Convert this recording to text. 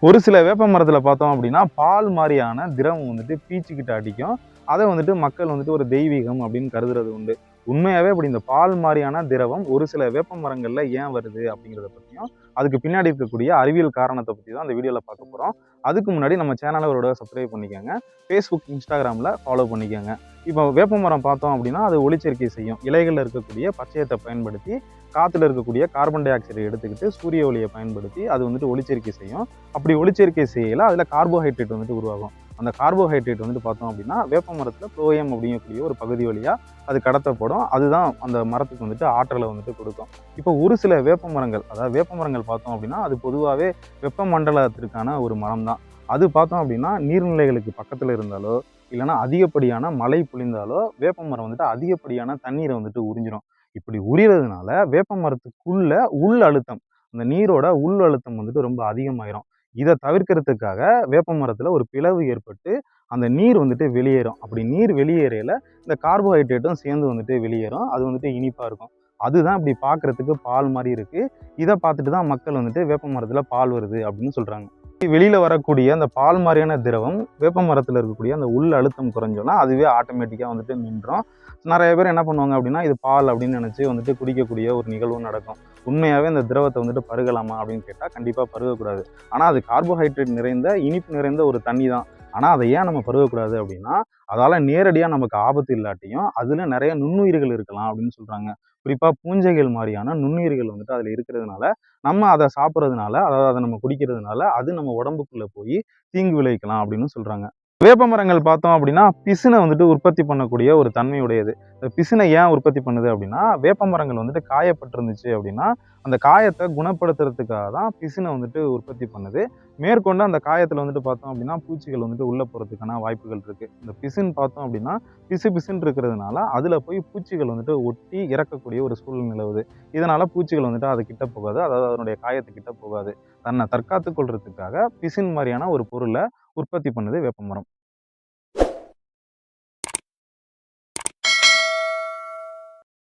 ஒரு சில வேப்ப மரத்தில் பார்த்தோம் அப்படின்னா பால் மாதிரியான திரவம் வந்துட்டு பீச்சுக்கிட்ட அடிக்கும். அதை வந்துட்டு மக்கள் வந்துட்டு ஒரு தெய்வீகம் அப்படின்னு கருதுறது உண்டு. உண்மையாகவே அப்படி இந்த பால் மாதிரியான திரவம் ஒரு சில வேப்ப மரங்களில் ஏன் வருது அப்படிங்கிறத பற்றியும் அதுக்கு பின்னாடி இருக்கக்கூடிய அறிவியல் காரணத்தை பற்றி தான் அந்த வீடியோவில் பார்க்க போகிறோம் அதுக்கு முன்னாடி நம்ம சேனலை ஒரு சப்ஸ்கிரைப் பண்ணிக்கோங்க. ஃபேஸ்புக் இன்ஸ்டாகிராமில் ஃபாலோ பண்ணிக்கோங்க. இப்போ வேப்ப மரம் பார்த்தோம் அப்படின்னா அது ஒளிச்சேர்க்கை செய்யும். இலைகளில் இருக்கக்கூடிய பச்சையத்தை பயன்படுத்தி காற்றுல இருக்கக்கூடிய கார்பன் டை ஆக்சைடை எடுத்துக்கிட்டு சூரிய ஒளியை பயன்படுத்தி அது வந்துட்டு ஒளிச்சேர்க்கை செய்யும். அப்படி ஒளிச்சேர்க்கை செய்யல அதில் கார்போஹைட்ரேட் வந்துட்டு உருவாகும். அந்த கார்போஹைட்ரேட் வந்துட்டு பார்த்தோம் அப்படின்னா வேப்ப மரத்தில் புளோயம் அப்படிங்கக்கூடிய ஒரு பகுதி வழியாக அது கடத்தப்படும். அதுதான் அந்த மரத்துக்கு வந்துட்டு ஆற்றலை வந்துட்டு கொடுக்கும். இப்போ ஒரு சில வேப்ப மரங்கள் அதாவது வேப்ப மரங்கள் பார்த்தோம் அப்படின்னா அது பொதுவாகவே வெப்ப மண்டலத்திற்கான ஒரு மரம் தான் அது பார்த்தோம் அப்படின்னா நீர்நிலைகளுக்கு பக்கத்தில் இருந்தாலோ இல்லைன்னா அதிகப்படியான மழை பொழிந்தாலோ வேப்ப மரம் வந்துட்டு அதிகப்படியான தண்ணீரை வந்துட்டு உறிஞ்சிடும் இப்படி உரியறதுனால வேப்ப மரத்துக்குள்ள உள் அழுத்தம் அந்த நீரோட உள் அழுத்தம் வந்துட்டு ரொம்ப அதிகமாயிரும். இதை தவிர்க்கிறதுக்காக வேப்ப மரத்தில் ஒரு பிளவு ஏற்பட்டு அந்த நீர் வந்துட்டு வெளியேறும். அப்படி நீர் வெளியேறையில் இந்த கார்போஹைட்ரேட்டும் சேர்ந்து வந்துட்டு வெளியேறும். அது வந்துட்டு இனிப்பாக இருக்கும். அதுதான் இப்படி பார்க்கறதுக்கு பால் மாதிரி இருக்குது இதை பார்த்துட்டு தான் மக்கள் வந்துட்டு வேப்ப மரத்தில் பால் வருது அப்படின்னு சொல்கிறாங்க வெளியில் வரக்கூடிய அந்த பால் மாதிரியான திரவம் வேப்ப மரத்தில் இருக்கக்கூடிய அந்த உள் அழுத்தம் குறைஞ்சோன்னா அதுவே ஆட்டோமேட்டிக்காக வந்துட்டு நின்றோம். நிறைய பேர் என்ன பண்ணுவாங்க அப்படின்னா இது பால் அப்படின்னு நினச்சி வந்துட்டு குடிக்கக்கூடிய ஒரு நிகழ்வும் நடக்கும். உண்மையாகவே இந்த திரவத்தை வந்துட்டு பருகலாமா அப்படின்னு கேட்டால் கண்டிப்பாக பருகக்கூடாது. ஆனால் அது கார்போஹைட்ரேட் நிறைந்த இனிப்பு நிறைந்த ஒரு தண்ணி தான் ஆனால் அதை ஏன் நம்ம பருகக்கூடாது அப்படின்னா அதால் நேரடியாக நமக்கு ஆபத்து இல்லாட்டியும் அதில் நிறைய நுண்ணுயிர்கள் இருக்கலாம் அப்படின்னு சொல்கிறாங்க குறிப்பாக பூஞ்சைகள் மாதிரியான நுண்ணுயிர்கள் வந்துட்டு அதில் இருக்கிறதுனால நம்ம அதை சாப்பிட்றதுனால அதாவது அதை நம்ம குடிக்கிறதுனால அது நம்ம உடம்புக்குள்ளே போய் தீங்கு விளைவிக்கலாம் அப்படின்னு சொல்கிறாங்க வேப்ப மரங்கள் பார்த்தோம் அப்படின்னா பிசினை வந்துட்டு உற்பத்தி பண்ணக்கூடிய ஒரு தன்மையுடையது. இந்த பிசினை ஏன் உற்பத்தி பண்ணுது அப்படின்னா வேப்ப மரங்கள் வந்துட்டு காயப்பட்டிருந்துச்சு அப்படின்னா அந்த காயத்தை குணப்படுத்துறதுக்காக தான் பிசினை வந்துட்டு உற்பத்தி பண்ணுது. மேற்கொண்டு அந்த காயத்தில் வந்துட்டு பார்த்தோம் அப்படின்னா பூச்சிகள் வந்துட்டு உள்ளே போகிறதுக்கான வாய்ப்புகள் இருக்குது இந்த பிசின் பார்த்தோம் அப்படின்னா பிசு பிசுன்னு இருக்கிறதுனால அதில் போய் பூச்சிகள் வந்துட்டு ஒட்டி இறக்கக்கூடிய ஒரு சூழல் நிலவுது. இதனால் பூச்சிகள் வந்துட்டு அது கிட்ட போகாது அதாவது அதனுடைய காயத்தை கிட்ட போகாது. தன்னை தற்காத்து கொள்றதுக்காக பிசின் மாதிரியான ஒரு பொருளை உற்பத்தி பண்ணுது வேப்பமரம்.